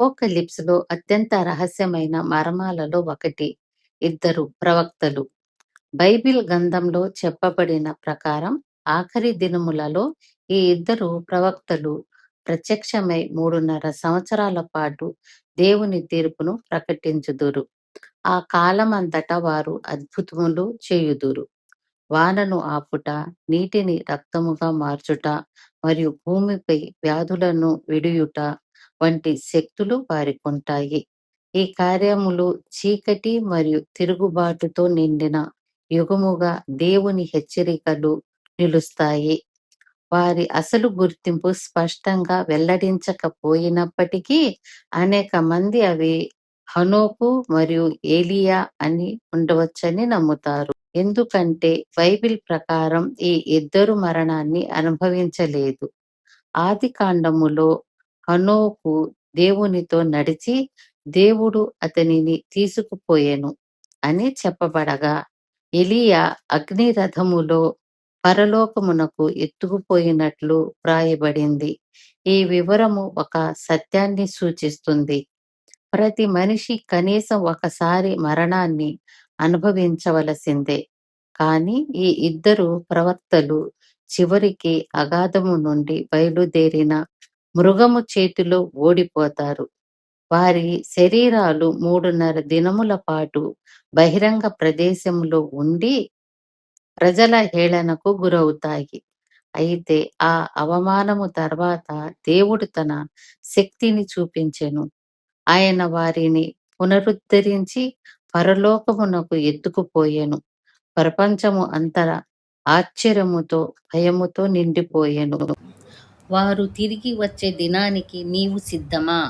అపోకలిప్స్‌లో అత్యంత రహస్యమైన మర్మాలలో ఒకటి ఇద్దరు ప్రవక్తలు. బైబిల్ గ్రంథంలో చెప్పబడిన ప్రకారం ఆఖరి దినములలో ఈ ఇద్దరు ప్రవక్తలు ప్రత్యక్షమై మూడున్నర సంవత్సరాల పాటు దేవుని తీర్పును ప్రకటించుదురు. ఆ కాలమంతటా వారు అద్భుతములు చేయుదురు. వానను ఆపుట, నీటిని రక్తముగా మార్చుట మరియు భూమిపై వ్యాధులను విడియుట వంటి శక్తులు వారికుంటాయి. ఈ కార్యములు చీకటి మరియు తిరుగుబాటుతో నిండిన యుగముగా దేవుని హెచ్చరికలు నిలుస్తాయి. వారి అసలు గుర్తింపు స్పష్టంగా వెల్లడించకపోయినప్పటికీ అనేక మంది అవి హనోకు మరియు ఏలియా అని ఉండవచ్చని నమ్ముతారు. ఎందుకంటే బైబిల్ ప్రకారం ఈ ఇద్దరు మరణాన్ని అనుభవించలేదు. ఆది కాండములో హనోకు దేవునితో నడిచి దేవుడు అతనిని తీసుకుపోయెను అని చెప్పబడగా ఎలియా అగ్నిరథములో పరలోకమునకు ఎత్తుకుపోయినట్లు వ్రాయబడింది. ఈ వివరము ఒక సత్యాన్ని సూచిస్తుంది. ప్రతి మనిషి కనీసం ఒకసారి మరణాన్ని అనుభవించవలసిందే. కానీ ఈ ఇద్దరు ప్రవక్తలు చివరికి అగాధము నుండి బయలుదేరిన మృగము చేతిలో ఓడిపోతారు. వారి శరీరాలు మూడున్నర దినముల పాటు బహిరంగ ప్రదేశములో ఉండి ప్రజల హేళనకు గురవుతాయి. అయితే ఆ అవమానము తర్వాత దేవుడు తన శక్తిని చూపించెను. ఆయన వారిని పునరుద్ధరించి పరలోకమునకు ఎత్తుకుపోయెను. ప్రపంచము అంతర ఆశ్చర్యముతో భయముతో నిండిపోయెను. వారు తిరిగి వచ్చే దినానికి నీవు సిద్ధమా?